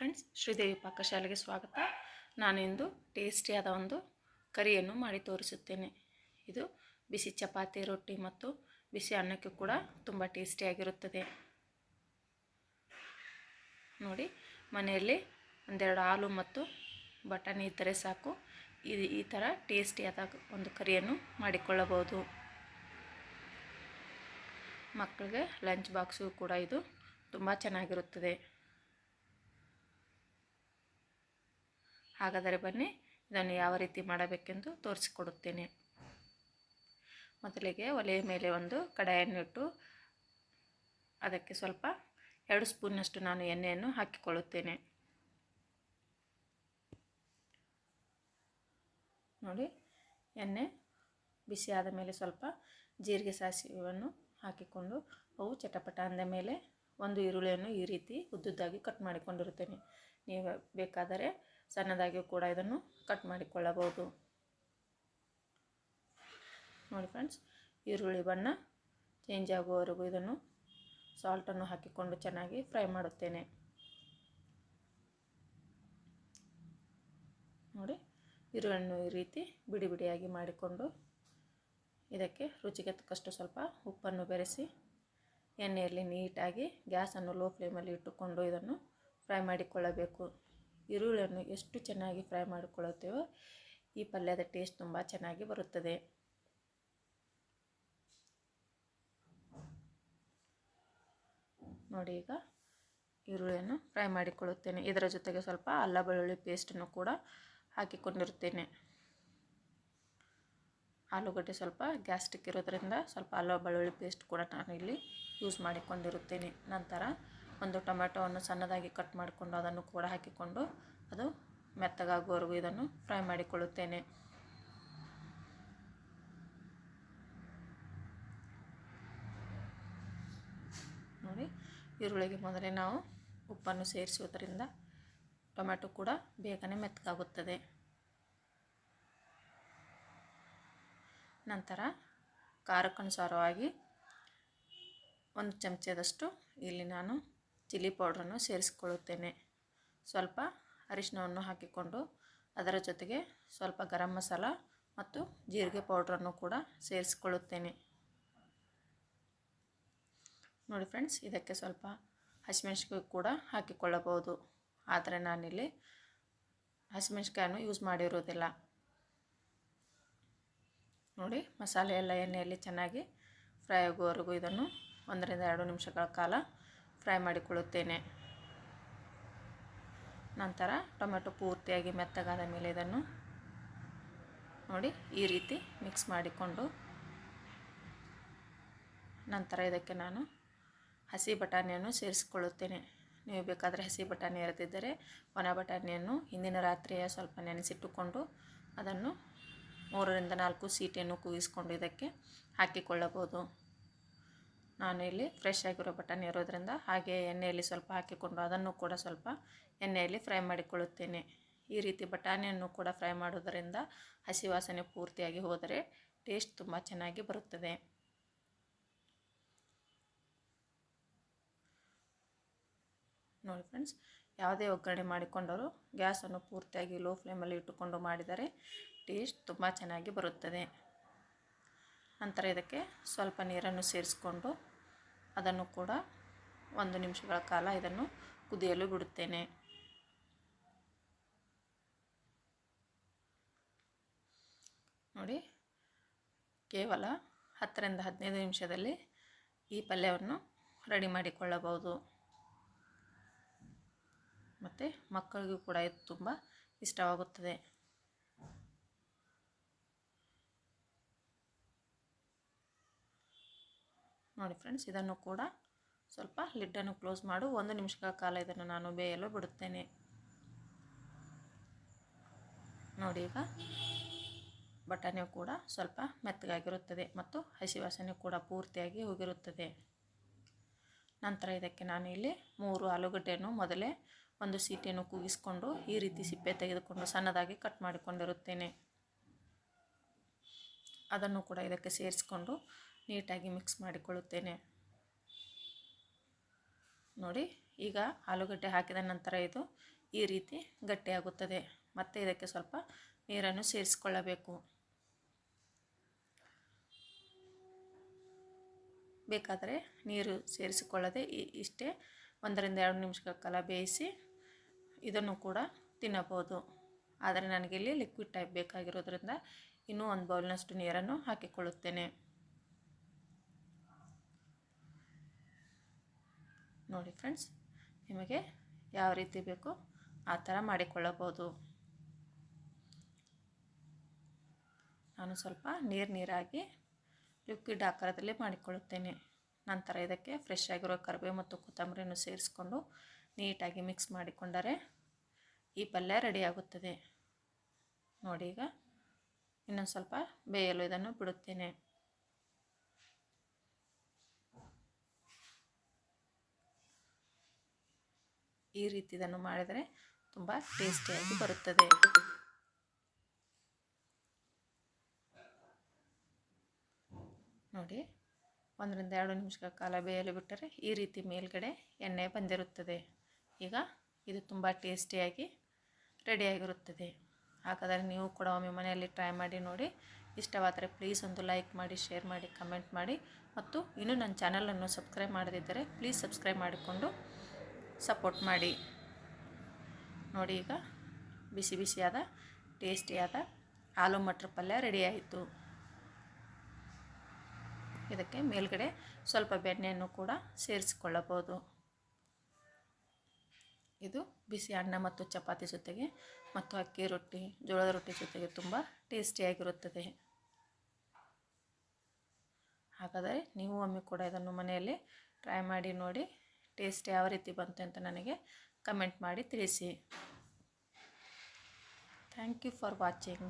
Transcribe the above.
Friends Sridevi ಪಾಕಶಾಲೆಗೆ ಸ್ವಾಗತ. ನಾನಿಂದು ಟೇಸ್ಟಿಯಾದ ಒಂದು ಕರಿಯನ್ನು ಮಾಡಿ ತೋರಿಸುತ್ತೇನೆ. ಇದು ಬಿಸಿ ಚಪಾತಿ, ರೊಟ್ಟಿ ಮತ್ತು ಬಿಸಿ ಅನ್ನಕ್ಕೆ ಕೂಡ ತುಂಬ ಟೇಸ್ಟಿಯಾಗಿರುತ್ತದೆ ನೋಡಿ, ಮನೆಯಲ್ಲಿ ಒಂದೆರಡು ಹಾಲು ಮತ್ತು ಬಟಾಣಿ ಇದ್ದರೆ ಸಾಕು. ಇದು ಈ ಥರ ಟೇಸ್ಟಿಯಾದ ಒಂದು ಕರಿಯನ್ನು ಮಾಡಿಕೊಳ್ಳಬಹುದು. ಮಕ್ಕಳಿಗೆ ಲಂಚ್ ಬಾಕ್ಸು ಕೂಡ ಇದು ತುಂಬ ಚೆನ್ನಾಗಿರುತ್ತದೆ. ಹಾಗಾದರೆ ಬನ್ನಿ, ಇದನ್ನು ಯಾವ ರೀತಿ ಮಾಡಬೇಕೆಂದು ತೋರಿಸಿಕೊಡುತ್ತೇನೆ. ಮೊದಲಿಗೆ ಒಲೆಯ ಮೇಲೆ ಒಂದು ಕಡಾಯನ್ನಿಟ್ಟು ಅದಕ್ಕೆ ಸ್ವಲ್ಪ ಎರಡು ಸ್ಪೂನ್ನಷ್ಟು ನಾನು ಎಣ್ಣೆಯನ್ನು ಹಾಕಿಕೊಳ್ಳುತ್ತೇನೆ. ನೋಡಿ, ಎಣ್ಣೆ ಬಿಸಿಯಾದ ಮೇಲೆ ಸ್ವಲ್ಪ ಜೀರಿಗೆ ಸಾಸಿವೆಯನ್ನು ಹಾಕಿಕೊಂಡು ಅವು ಚಟಪಟ ಅಂದ ಮೇಲೆ ಒಂದು ಈರುಳ್ಳಿಯನ್ನು ಈ ರೀತಿ ಉದ್ದುದ್ದಾಗಿ ಕಟ್ ಮಾಡಿಕೊಂಡಿರುತ್ತೇನೆ. ನೀವು ಬೇಕಾದರೆ ಸಣ್ಣದಾಗಿ ಕೂಡ ಇದನ್ನು ಕಟ್ ಮಾಡಿಕೊಳ್ಳಬಹುದು. ನೋಡಿ ಫ್ರೆಂಡ್ಸ್ ಈರುಳ್ಳಿ ಬಣ್ಣ ಚೇಂಜ್ ಆಗುವವರೆಗೂ ಇದನ್ನು ಸಾಲ್ಟನ್ನು ಹಾಕಿಕೊಂಡು ಚೆನ್ನಾಗಿ ಫ್ರೈ ಮಾಡುತ್ತೇನೆ. ನೋಡಿ, ಈರುಳ್ಳಿಯನ್ನು ಈ ರೀತಿ ಬಿಡಿ ಬಿಡಿಯಾಗಿ ಮಾಡಿಕೊಂಡು ಇದಕ್ಕೆ ರುಚಿಗೆ ತಕ್ಕಷ್ಟು ಸ್ವಲ್ಪ ಉಪ್ಪನ್ನು ಬೆರೆಸಿ, ಎಣ್ಣೆಯಲ್ಲಿ ನೀಟಾಗಿ ಗ್ಯಾಸನ್ನು ಲೋ ಫ್ಲೇಮಲ್ಲಿ ಇಟ್ಟುಕೊಂಡು ಇದನ್ನು ಫ್ರೈ ಮಾಡಿಕೊಳ್ಳಬೇಕು. ಈರುಳ್ಳಿಯನ್ನು ಎಷ್ಟು ಚೆನ್ನಾಗಿ ಫ್ರೈ ಮಾಡಿಕೊಳ್ಳುತ್ತೇವೋ ಈ ಪಲ್ಯದ ಟೇಸ್ಟ್ ತುಂಬ ಚೆನ್ನಾಗಿ ಬರುತ್ತದೆ. ನೋಡಿ ಈಗ ಈರುಳ್ಳಿಯನ್ನು ಫ್ರೈ ಮಾಡಿಕೊಳ್ಳುತ್ತೇನೆ. ಇದರ ಜೊತೆಗೆ ಸ್ವಲ್ಪ ಅಲ್ಲ ಬೆಳ್ಳುಳ್ಳಿ ಪೇಸ್ಟನ್ನು ಕೂಡ ಹಾಕಿಕೊಂಡಿರುತ್ತೇನೆ. ಆಲೂಗಡ್ಡೆ ಸ್ವಲ್ಪ ಗ್ಯಾಸ್ಟಿಕ್ ಇರೋದರಿಂದ ಸ್ವಲ್ಪ ಅಲ್ಲ ಬೆಳ್ಳುಳ್ಳಿ ಪೇಸ್ಟ್ ಕೂಡ ನಾನು ಇಲ್ಲಿ ಯೂಸ್ ಮಾಡಿಕೊಂಡಿರುತ್ತೇನೆ. ನಂತರ ಒಂದು ಟೊಮೆಟೊವನ್ನು ಸಣ್ಣದಾಗಿ ಕಟ್ ಮಾಡಿಕೊಂಡು ಅದನ್ನು ಕೂಡ ಹಾಕಿಕೊಂಡು ಅದು ಮೆತ್ತಗಾಗುವವರೆಗೂ ಇದನ್ನು ಫ್ರೈ ಮಾಡಿಕೊಳ್ಳುತ್ತೇನೆ. ನೋಡಿ, ಈರುಳ್ಳಿಗೆ ಮೊದಲೇ ನಾವು ಉಪ್ಪನ್ನು ಸೇರಿಸುವುದರಿಂದ ಟೊಮೆಟೊ ಕೂಡ ಬೇಗನೆ ಮೆತ್ತಗಾಗುತ್ತದೆ. ನಂತರ ಖಾರಕ್ಕನುಸಾರವಾಗಿ ಒಂದು ಚಮಚದಷ್ಟು ಇಲ್ಲಿ ನಾನು ಚಿಲ್ಲಿ ಪೌಡ್ರನ್ನು ಸೇರಿಸಿಕೊಳ್ಳುತ್ತೇನೆ. ಸ್ವಲ್ಪ ಅರಿಶಿನವನ್ನು ಹಾಕಿಕೊಂಡು ಅದರ ಜೊತೆಗೆ ಸ್ವಲ್ಪ ಗರಂ ಮಸಾಲ ಮತ್ತು ಜೀರಿಗೆ ಪೌಡ್ರನ್ನು ಕೂಡ ಸೇರಿಸಿಕೊಳ್ಳುತ್ತೇನೆ. ನೋಡಿ ಫ್ರೆಂಡ್ಸ್, ಇದಕ್ಕೆ ಸ್ವಲ್ಪ ಹಸಿಮೆಣ್ಸಿಕಾಯಿ ಕೂಡ ಹಾಕಿಕೊಳ್ಳಬಹುದು. ಆದರೆ ನಾನಿಲ್ಲಿ ಹಸಿಮೆಣ್ಸಿಕಾಯನ್ನು ಯೂಸ್ ಮಾಡಿರೋದಿಲ್ಲ. ನೋಡಿ, ಮಸಾಲೆ ಎಲ್ಲ ಎಣ್ಣೆಯಲ್ಲಿ ಚೆನ್ನಾಗಿ ಫ್ರೈ ಆಗುವವರೆಗೂ ಇದನ್ನು ಒಂದರಿಂದ ಎರಡು ನಿಮಿಷಗಳ ಕಾಲ ಫ್ರೈ ಮಾಡಿಕೊಳ್ಳುತ್ತೇನೆ. ನಂತರ ಟೊಮೆಟೊ ಪೂರ್ತಿಯಾಗಿ ಮೆತ್ತಗಾದ ಮೇಲೆ ಇದನ್ನು ನೋಡಿ ಈ ರೀತಿ ಮಿಕ್ಸ್ ಮಾಡಿಕೊಂಡು ನಂತರ ಇದಕ್ಕೆ ನಾನು ಹಸಿ ಬಟಾಣಿಯನ್ನು ಸೇರಿಸಿಕೊಳ್ಳುತ್ತೇನೆ. ನೀವು ಬೇಕಾದರೆ ಹಸಿ ಬಟಾಣಿ ಇರದಿದ್ದರೆ ಒಣ ಬಟಾಣಿಯನ್ನು ಹಿಂದಿನ ರಾತ್ರಿಯ ಸ್ವಲ್ಪ ನೆನೆಸಿಟ್ಟುಕೊಂಡು ಅದನ್ನು ಮೂರರಿಂದ ನಾಲ್ಕು ಸೀಟಿಯನ್ನು ಕೂಗಿಸ್ಕೊಂಡು ಇದಕ್ಕೆ ಹಾಕಿಕೊಳ್ಳಬಹುದು. ನಾನು ಇಲ್ಲಿ ಫ್ರೆಶ್ ಆಗಿರೋ ಬಟಾಣಿ ಇರೋದ್ರಿಂದ ಹಾಗೆ ಎಣ್ಣೆಯಲ್ಲಿ ಸ್ವಲ್ಪ ಹಾಕಿಕೊಂಡು ಅದನ್ನು ಕೂಡ ಸ್ವಲ್ಪ ಎಣ್ಣೆಯಲ್ಲಿ ಫ್ರೈ ಮಾಡಿಕೊಳ್ಳುತ್ತೇನೆ. ಈ ರೀತಿ ಬಟಾಣಿಯನ್ನು ಕೂಡ ಫ್ರೈ ಮಾಡೋದರಿಂದ ಹಸಿ ವಾಸನೆ ಪೂರ್ತಿಯಾಗಿ ಹೋದರೆ ಟೇಸ್ಟ್ ತುಂಬ ಚೆನ್ನಾಗಿ ಬರುತ್ತದೆ. ನೋಡಿ ಫ್ರೆಂಡ್ಸ್ ಯಾವುದೇ ಒಗ್ಗರಣೆ ಮಾಡಿಕೊಂಡರೂ ಗ್ಯಾಸನ್ನು ಪೂರ್ತಿಯಾಗಿ ಲೋ ಫ್ಲೇಮಲ್ಲಿ ಇಟ್ಟುಕೊಂಡು ಮಾಡಿದರೆ ಟೇಸ್ಟ್ ತುಂಬ ಚೆನ್ನಾಗಿ ಬರುತ್ತದೆ. ನಂತರ ಇದಕ್ಕೆ ಸ್ವಲ್ಪ ನೀರನ್ನು ಸೇರಿಸ್ಕೊಂಡು ಅದನ್ನು ಕೂಡ ಒಂದು ನಿಮಿಷಗಳ ಕಾಲ ಇದನ್ನು ಕುದಿಯಲು ಬಿಡುತ್ತೇನೆ. ನೋಡಿ, ಕೇವಲ ಹತ್ತರಿಂದ ಹದಿನೈದು ನಿಮಿಷದಲ್ಲಿ ಈ ಪಲ್ಯವನ್ನು ರೆಡಿ ಮಾಡಿಕೊಳ್ಳಬಹುದು. ಮತ್ತು ಮಕ್ಕಳಿಗೂ ಕೂಡ ಇದು ತುಂಬ ಇಷ್ಟವಾಗುತ್ತದೆ. ನೋಡಿ ಫ್ರೆಂಡ್ಸ್ ಇದನ್ನು ಕೂಡ ಸ್ವಲ್ಪ ಲಿಡ್ಡನ್ನು ಕ್ಲೋಸ್ ಮಾಡು. ಒಂದು ನಿಮಿಷಗಳ ಕಾಲ ಇದನ್ನು ನಾನು ಬೇಯಲು ಬಿಡುತ್ತೇನೆ. ನೋಡಿ ಈಗ ಬಟಾಣಿಯು ಕೂಡ ಸ್ವಲ್ಪ ಮೆತ್ತಗಾಗಿರುತ್ತದೆ ಮತ್ತು ಹಸಿ ವಾಸನೆ ಕೂಡ ಪೂರ್ತಿಯಾಗಿ ಹೋಗಿರುತ್ತದೆ ನಂತರ ಇದಕ್ಕೆ ನಾನು ಇಲ್ಲಿ ಮೂರು ಆಲೂಗಡ್ಡೆಯನ್ನು ಮೊದಲೇ ಒಂದು ಸೀಟಿಯನ್ನು ಕೂಗಿಸಿಕೊಂಡು ಈ ರೀತಿ ಸಿಪ್ಪೆ ತೆಗೆದುಕೊಂಡು ಸಣ್ಣದಾಗಿ ಕಟ್ ಮಾಡಿಕೊಂಡಿರುತ್ತೇನೆ. ಅದನ್ನು ಕೂಡ ಇದಕ್ಕೆ ಸೇರಿಸ್ಕೊಂಡು ನೀಟಾಗಿ ಮಿಕ್ಸ್ ಮಾಡಿಕೊಳ್ಳುತ್ತೇನೆ. ನೋಡಿ, ಈಗ ಆಲೂಗಡ್ಡೆ ಹಾಕಿದ ನಂತರ ಇದು ಈ ರೀತಿ ಗಟ್ಟಿಯಾಗುತ್ತದೆ. ಮತ್ತು ಇದಕ್ಕೆ ಸ್ವಲ್ಪ ನೀರನ್ನು ಸೇರಿಸಿಕೊಳ್ಳಬೇಕು. ಬೇಕಾದರೆ ನೀರು ಸೇರಿಸಿಕೊಳ್ಳದೆ ಇಷ್ಟೇ ಒಂದರಿಂದ ಎರಡು ನಿಮಿಷಗಳ ಕಾಲ ಬೇಯಿಸಿ ಇದನ್ನು ಕೂಡ ತಿನ್ನಬಹುದು. ಆದರೆ ನನಗೆ ಇಲ್ಲಿ ಲಿಕ್ವಿಡ್ ಟೈಪ್ ಬೇಕಾಗಿರೋದ್ರಿಂದ ಇನ್ನೂ ಒಂದು ಬೌಲ್ನಷ್ಟು ನೀರನ್ನು ಹಾಕಿಕೊಳ್ಳುತ್ತೇನೆ. ನೋಡಿ ಫ್ರೆಂಡ್ಸ್ ನಿಮಗೆ ಯಾವ ರೀತಿ ಬೇಕೋ ಆ ಥರ ಮಾಡಿಕೊಳ್ಳಬಹುದು. ನಾನು ಸ್ವಲ್ಪ ನೀರು ನೀರಾಗಿ ಲಿಕ್ವಿಡ್ ಆಕಾರದಲ್ಲಿ ಮಾಡಿಕೊಳ್ಳುತ್ತೇನೆ. ನಂತರ ಇದಕ್ಕೆ ಫ್ರೆಶ್ ಆಗಿರೋ ಕರಿಬೇವು ಮತ್ತು ಕೊತ್ತಂಬರಿಯನ್ನು ಸೇರಿಸ್ಕೊಂಡು ನೀಟಾಗಿ ಮಿಕ್ಸ್ ಮಾಡಿಕೊಂಡರೆ ಈ ಪಲ್ಯ ರೆಡಿಯಾಗುತ್ತದೆ ನೋಡಿ ಈಗ ಇನ್ನೊಂದು ಸ್ವಲ್ಪ ಬೇಯಲು ಇದನ್ನು ಬಿಡುತ್ತೇನೆ. ಈ ರೀತಿ ಇದನ್ನು ಮಾಡಿದರೆ ತುಂಬ ಟೇಸ್ಟಿಯಾಗಿ ಬರುತ್ತದೆ. ನೋಡಿ, ಒಂದರಿಂದ ಎರಡು ನಿಮಿಷಗಳ ಕಾಲ ಬೇಯಲು ಬಿಟ್ಟರೆ ಈ ರೀತಿ ಮೇಲ್ಗಡೆ ಎಣ್ಣೆ ಬಂದಿರುತ್ತದೆ. ಈಗ ಇದು ತುಂಬ ಟೇಸ್ಟಿಯಾಗಿ ರೆಡಿಯಾಗಿರುತ್ತದೆ ಹಾಗಾದರೆ ನೀವು ಕೂಡ ಒಮ್ಮೆ ಮನೆಯಲ್ಲಿ ಟ್ರೈ ಮಾಡಿ ನೋಡಿ. ಇಷ್ಟವಾದರೆ ಪ್ಲೀಸ್ ಒಂದು ಲೈಕ್ ಮಾಡಿ ಶೇರ್ ಮಾಡಿ ಕಮೆಂಟ್ ಮಾಡಿ. ಮತ್ತು ಇನ್ನೂ ನನ್ನ ಚಾನಲನ್ನು ಸಬ್ಸ್ಕ್ರೈಬ್ ಮಾಡದಿದ್ದರೆ ಪ್ಲೀಸ್ ಸಬ್ಸ್ಕ್ರೈಬ್ ಮಾಡಿಕೊಂಡು ಸಪೋರ್ಟ್ ಮಾಡಿ. ನೋಡಿ ಈಗ ಬಿಸಿ ಬಿಸಿಯಾದ, ಟೇಸ್ಟಿಯಾದ ಆಲೂ ಮಟ್ರ್ ಪಲ್ಯ ರೆಡಿ ಆಯಿತು. ಇದಕ್ಕೆ ಮೇಲ್ಗಡೆ ಸ್ವಲ್ಪ ಬೆಣ್ಣೆಯನ್ನು ಕೂಡ ಸೇರಿಸಿಕೊಳ್ಳಬಹುದು. ಇದು ಬಿಸಿ ಅನ್ನ ಮತ್ತು ಚಪಾತಿ ಜೊತೆಗೆ ಮತ್ತು ಅಕ್ಕಿ ರೊಟ್ಟಿ, ಜೋಳದ ರೊಟ್ಟಿ ಜೊತೆಗೆ ತುಂಬ ಟೇಸ್ಟಿಯಾಗಿರುತ್ತದೆ. ಹಾಗಾದರೆ ನೀವು ಒಮ್ಮೆ ಕೂಡ ಇದನ್ನು ಮನೆಯಲ್ಲಿ ಟ್ರೈ ಮಾಡಿ ನೋಡಿ. ಟೇಸ್ಟ್ ಯಾವ ರೀತಿ ಬಂತು ಅಂತ ನನಗೆ ಕಮೆಂಟ್ ಮಾಡಿ ತಿಳಿಸಿ. Thank you for watching